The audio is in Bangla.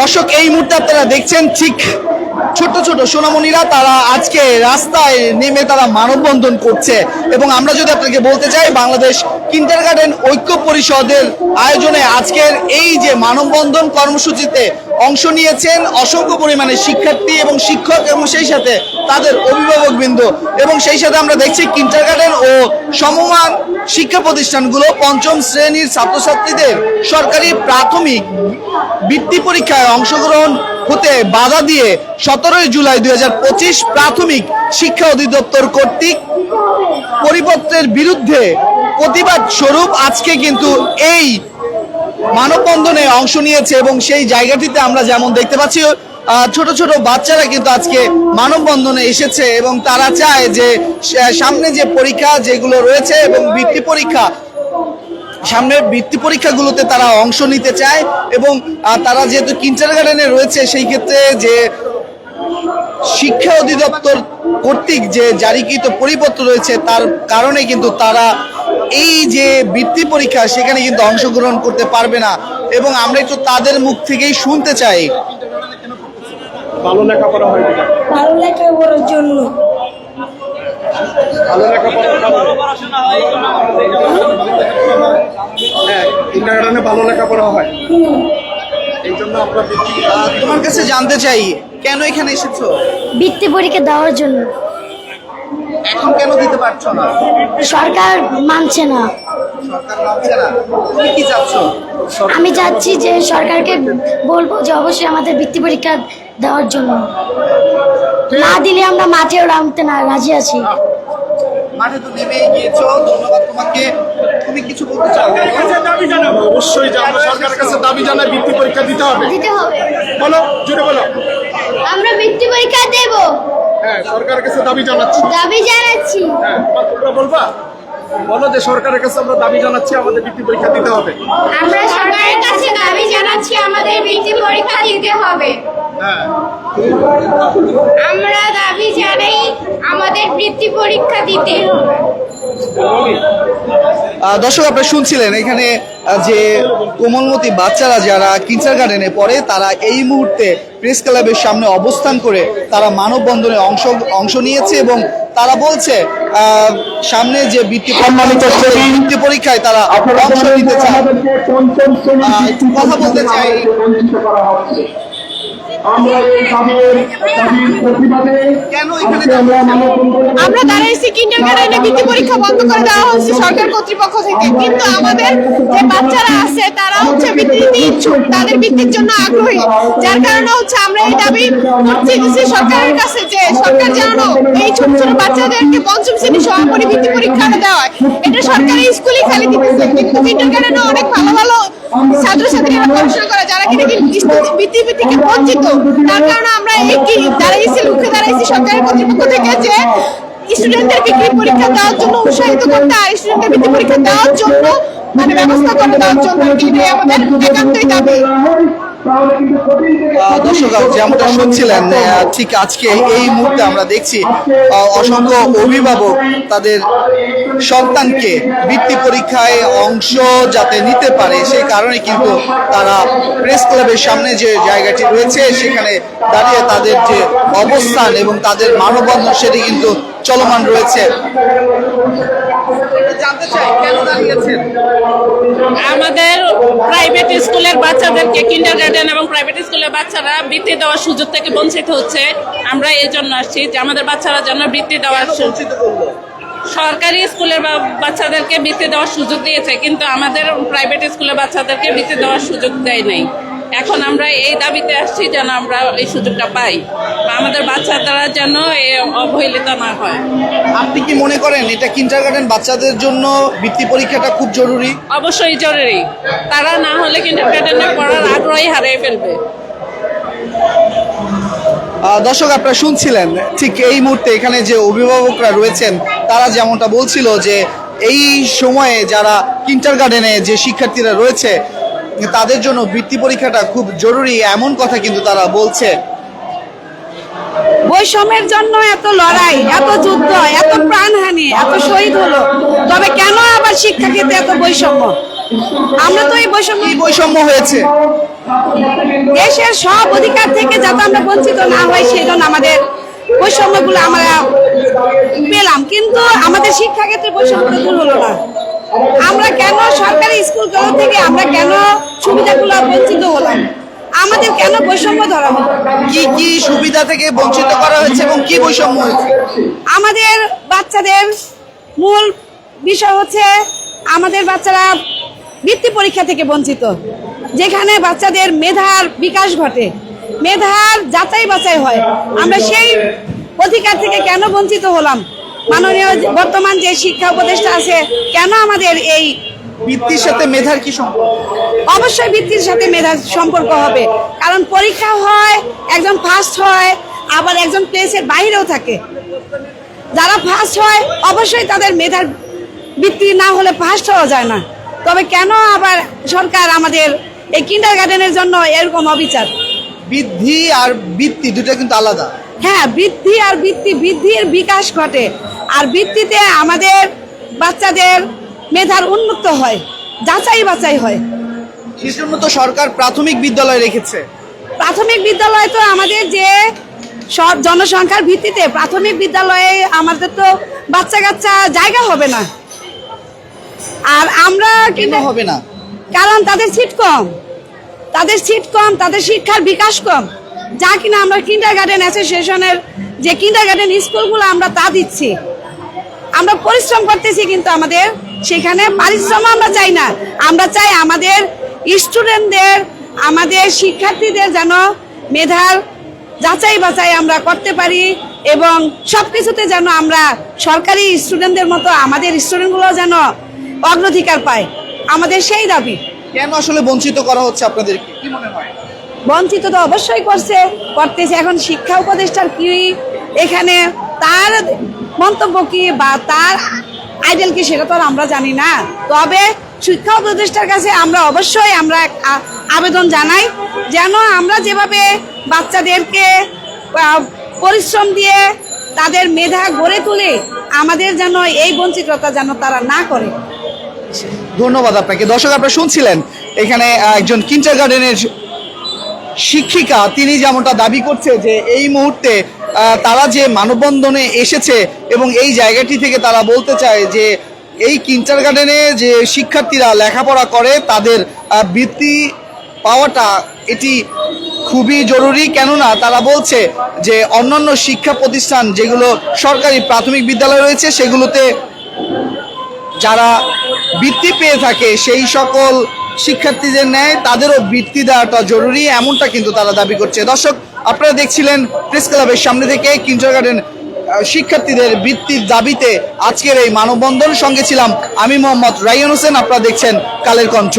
দর্শক, এই মুহূর্তে আপনারা দেখছেন ঠিক ছোট ছোট সোনামণিরা, তারা আজকে রাস্তায় নেমে তারা মানববন্ধন করছে। এবং আমরা যদি আপনাকে বলতে চাই, বাংলাদেশ কিন্টার গার্ডেন ঐক্য পরিষদের আয়োজনে আজকের এই যে মানববন্ধন কর্মসূচিতে অংশ নিয়েছেন অসংখ্য পরিমাণে শিক্ষার্থী এবং শিক্ষক এবং সেই সাথে তাদের অভিভাবকবৃন্দ। এবং সেই সাথে আমরা দেখছি কিন্টার গার্ডেন ও সমমান শিক্ষা প্রতিষ্ঠানগুলো পঞ্চম শ্রেণির ছাত্রছাত্রীদের সরকারি প্রাথমিক বৃত্তি পরীক্ষায় অংশগ্রহণ হতে বাধা দিয়ে সতেরোই জুলাই দুই হাজার পঁচিশ প্রাথমিক শিক্ষা অধিদপ্তর কর্তৃক পরিপত্রের বিরুদ্ধে প্রতিবাদ স্বরূপ আজকে কিন্তু এই মানববন্ধনে অংশ নিয়েছে এবং সেই জায়গাটিতে আমরা যেমন দেখতে পাচ্ছি ছোট ছোট বাচ্চারা কিন্তু আজকে মানববন্ধনে এসেছে এবং তারা চায় যে সামনে যে পরীক্ষা যেগুলো রয়েছে এবং বৃত্তি পরীক্ষা সামনের বৃত্তি পরীক্ষাগুলোতে তারা অংশ নিতে চায় এবং তারা যেহেতু কিন্টার গার্ডেনে রয়েছে সেই ক্ষেত্রে যে শিক্ষা অধিদপ্তর কর্তৃক যে জারিকৃত পরিপত্র রয়েছে তার কারণে কিন্তু তারা এই যে বৃত্তি পরীক্ষা সেখানে কিন্তু অংশগ্রহণ করতে পারবে না। এবং আমরা একটু তাদের মুখ থেকেই শুনতে চাই। ভালো লেখাপড়া হয় ভালো লেখাপড়ার জন্য। ভালো লেখাপড়ার কারণে হ্যাঁ। ইন্টারনেটে ভালো লেখাপড়া হয়। এই জন্য আমরা তোমার কাছে জানতে চাই কেন এখানে এসেছ? বৃত্তি পরীক্ষা দেওয়ার জন্য। এখন কেন দিতে পারছ না? সরকার মানছে না। সরকার মানছে না। তুমি কি চাচ্ছ? আমি চাচ্ছি যে সরকারকে বলব যে অবশ্যই আমাদের বৃত্তি পরীক্ষা দেওয়ার জন্য। না দিলে আমরা মাঠেও নামতে না রাজি আছি। মাঠে তো নেমে গিয়েছো ধন্যবাদ তোমাকে। তুমি কিছু বলতে চাও? দাবি জানাব। অবশ্যই যে আমরা সরকারের কাছে দাবি জানাই বৃত্তি পরীক্ষা দিতে হবে। দিতে হবে। বলো জুড়ে বলো। আমরা বৃত্তি পরীক্ষা দেব। হ্যাঁ সরকারের কাছে দাবি জানাচ্ছি। দাবি জানাচ্ছি। হ্যাঁ তোমরা বলবা? বলো যে সরকারের কাছে আমরা দাবি জানাচ্ছি আমাদের বৃত্তি পরীক্ষা দিতে হবে। আমরা সরকারের কাছে দাবি জানাচ্ছি আমাদের বৃত্তি পরীক্ষা দিতে হবে। হ্যাঁ। আমরা দাবি জানাই দিতে। দর্শক আপনারা শুনছিলেন এখানে যে কোমলমতি বাচ্চারা যারা কিন্টার গার্ডেনে পড়ে তারা এই মুহূর্তে প্রেস ক্লাবের সামনে অবস্থান করে তারা মানববন্ধনে অংশ অংশ নিয়েছে এবং তারা বলছে আহ, সামনে যে বৃত্তি বৃত্তি পরীক্ষায় তারা অংশ নিতে চায়। কথা বলতে চাই। আমরা এই দাবির দাবির প্রতিবাদে আজকে আমরা মানববন্ধন আমরা দাঁড়াইছি কিন্ডার গার্ডেনে বৃত্তি পরীক্ষা বন্ধ করে দেওয়া হচ্ছে সরকার কর্তৃপক্ষ থেকে। কিন্তু আমাদের যে বাচ্চারা আছে তারা হচ্ছে বৃত্তি ইচ্ছুক তাদের বৃত্তির জন্য আগ্রহী। যার কারণে হচ্ছে আমরা এই দাবি করছি যে সরকারের কাছে যে সরকার যেন এই ছোট ছোট বাচ্চাদেরকে পঞ্চম শ্রেণি সমাপনী বৃত্তি পরীক্ষা দেওয়া হয়। এটা সরকারি স্কুলে খালি দিতেছে। কিন্তু কিন্ডার গার্ডেনে অনেক ভালো ভালো ছাত্রছাত্রীরা পড়াশোনা করে, যারা কিনা বৃত্তি থেকে বঞ্চিত, তার কারণে আমরা এই কি দাঁড়াইছি, লক্ষ্যে দাঁড়াইছি সরকারের কর্তৃপক্ষ থেকে যে স্টুডেন্টদের বিক্রি পরীক্ষা দেওয়ার জন্য উৎসাহিত করতে আর স্টুডেন্টদের বৃত্তি পরীক্ষা দেওয়ার জন্য মানে ব্যবস্থা করে দেওয়ার জন্য এটাই আমাদের একান্তই দাবি। দর্শক যেমনটা শুনছিলেন ঠিক আজকে এই মুহূর্তে আমরা দেখছি অসংখ্য অভিভাবক তাদের সন্তানকে বৃত্তি পরীক্ষায় অংশ যাতে নিতে পারে সেই কারণে কিন্তু তারা প্রেস ক্লাবের সামনে যে জায়গাটি রয়েছে সেখানে দাঁড়িয়ে তাদের যে অবস্থান এবং তাদের মানববন্ধন সেটি কিন্তু চলমান রয়েছে। জানতে চাই কেন দাঁড়িয়েছেন আমাদের প্রাইভেট স্কুলের বাচ্চাদেরকে কিন্ডার গার্ডেন এবং প্রাইভেট স্কুলের বাচ্চারা বৃত্তি দেওয়ার সুযোগ থেকে বঞ্চিত হচ্ছে। আমরা এই জন্য আসছি যে আমাদের বাচ্চারা যেন বৃত্তি দেওয়ার সরকারি স্কুলের বাচ্চাদেরকে বৃত্তি দেওয়ার সুযোগ দিয়েছে, কিন্তু আমাদের প্রাইভেট স্কুলের বাচ্চাদেরকে বৃত্তি দেওয়ার সুযোগ দেয় নাই। এখন আমরা এই দাবিতে আসছি যেন আমরা এই সুযোগটা পাই বা আমাদের বাচ্চারা যেন অবহেলিত না হয়। আপনি কি মনে করেন এটা কিন্টার গার্ডেন বাচ্চাদের জন্য বৃত্তি পরীক্ষাটা খুব জরুরি? অবশ্যই জরুরি। তারা না হলে কিন্ডার গার্ডেনে পড়ার আগ্রহী হারিয়ে ফেলবে। দর্শক আপনারা শুনছিলেন ঠিক এই মুহূর্তে এখানে যে অভিভাবকরা রয়েছেন তারা যেমনটা বলছিল যে এই সময়ে যারা কিন্টার গার্ডেনে যে শিক্ষার্থীরা রয়েছে তাদের জন্য বৃত্তি পরীক্ষাটা খুব জরুরি এমন কথা কিন্তু তারা বলছে। বৈষম্যের জন্য এত লড়াই এত যুদ্ধ এত প্রাণহানি এত শহীদ হলো। তবে কেন আবার শিক্ষা ক্ষেত্রে এত বৈষম্য? আমরা তো এই বৈষম্য বৈষম্য হয়েছে। দেশের সব অধিকার থেকে যাতে আমরা বঞ্চিত না হই সেই জন্য আমাদের বৈষম্যগুলো আমরা পেলাম। কিন্তু আমাদের শিক্ষাক্ষেত্রে বৈষম্য দূর হলো না। আমরা কেন সরকারি স্কুলগুলো থেকে আমরা কেন সুবিধাগুলো বঞ্চিত হলাম? আমাদের কেন বৈষম্য ধরা হলো? কি কি সুবিধা থেকে বঞ্চিত করা হয়েছে এবং কি বৈষম্য হয়েছে? আমাদের বাচ্চাদের মূল বিষয় হচ্ছে আমাদের বাচ্চারা বৃত্তি পরীক্ষা থেকে বঞ্চিত যেখানে বাচ্চাদের মেধার বিকাশ ঘটে মেধার যাচাই বাছাই হয়। আমরা সেই অধিকার থেকে কেন বঞ্চিত হলাম? মাননীয় বর্তমান যে শিক্ষা উপদেষ্টা আছে কেন আমাদের এই বৃত্তির সাথে মেধার কি সম্পর্ক? অবশ্যই বৃত্তির সাথে মেধার সম্পর্ক হবে। কারণ পরীক্ষা হয় একজন ফার্স্ট হয় আবার একজন প্লেসের বাইরেও থাকে। যারা ফার্স্ট হয় অবশ্যই তাদের মেধার বৃত্তি না হলে ফার্স্ট হওয়া যায় না। তবে কেন আবার সরকার আমাদের এই কিন্ডার গার্ডেনের জন্য এরকম অবিচার? বৃদ্ধি আর বৃত্তি দুটো কিন্তু আলাদা। হ্যাঁ বৃদ্ধি আর বৃত্তি বৃদ্ধির বিকাশ ঘটে। আর বৃত্তিতে আমাদের বাচ্চাদের মেধার উন্মুক্ত হয় যাচাই বাছাই হয়। সেজন্য তো সরকার প্রাথমিক বিদ্যালয় রেখেছে। প্রাথমিক বিদ্যালয় তো আমাদের যে সব জনসংখ্যার ভিত্তিতে প্রাথমিক বিদ্যালয়ে আমাদের তো বাচ্চা কাচ্চা জায়গা হবে না। আর আমরা কেন কিন্তু হবে না? কারণ তাদের সিট কম। তাদের সিট কম তাদের শিক্ষার বিকাশ কম। যা কিনা আমরা কিন্ডার গার্ডেন অ্যাসোসিয়েশনের যে কিন্ডার গার্ডেন স্কুলগুলো আমরা তা দিচ্ছি। আমরা পরিশ্রম করতেছি কিন্তু আমাদের সেখানে পারিশ্রম আমরা চাই না। আমরা চাই আমাদের স্টুডেন্টদের আমাদের শিক্ষার্থীদের যেন মেধার যাচাই বাছাই আমরা করতে পারি এবং সব কিছুতে যেন আমরা সরকারি স্টুডেন্টদের মতো আমাদের স্টুডেন্টগুলো যেন অগ্রাধিকার পায়। আমাদের সেই দাবি। কেন আসলে বঞ্চিত করা হচ্ছে আপনাদের কি মনে হয়? বঞ্চিত তো অবশ্যই করছে করতেছে। এখন শিক্ষা উপদেষ্টার কি এখানে তার মন্তব্য কি বা তার আইডেল কি সেটা তো আমরা জানি না। তবে শিক্ষা উপদেষ্টার কাছে আমরা অবশ্যই আমরা আবেদন জানাই যেন আমরা যেভাবে বাচ্চাদেরকে পরিশ্রম দিয়ে তাদের মেধা গড়ে তুলে, আমাদের যেন এই বঞ্চিততা যেন তারা না করে। ধন্যবাদ আপনাকে। দর্শক, আপনারা শুনছিলেন এখানে একজন কিন্টার গার্ডেনের শিক্ষিকা, তিনি যেমনটা দাবি করছে যে এই মুহূর্তে তারা যে মানববন্ধনে এসেছে এবং এই জায়গাটি থেকে তারা বলতে চায় যে এই কিন্টার গার্ডেনে যে শিক্ষার্থীরা লেখাপড়া করে, তাদের বৃত্তি পাওয়াটা এটি খুবই জরুরি। কেননা তারা বলছে যে অন্যান্য শিক্ষা প্রতিষ্ঠান যেগুলো সরকারি প্রাথমিক বিদ্যালয় রয়েছে, সেগুলোতে যারা বৃত্তি পেয়ে থাকে, সেই সকল শিক্ষার্থীদের ন্যায় তাদেরও বৃত্তি দেওয়াটা জরুরি, এমনটা কিন্তু তারা দাবি করছে। দর্শক আপনারা দেখছিলেন প্রেস ক্লাবের সামনে থেকে কিন্টার গার্ডেন শিক্ষার্থীদের বৃত্তির দাবিতে আজকের এই মানববন্ধন সঙ্গে ছিলাম আমি মোহাম্মদ রাইয়ান হোসেন। আপনারা দেখছেন কালের কণ্ঠ।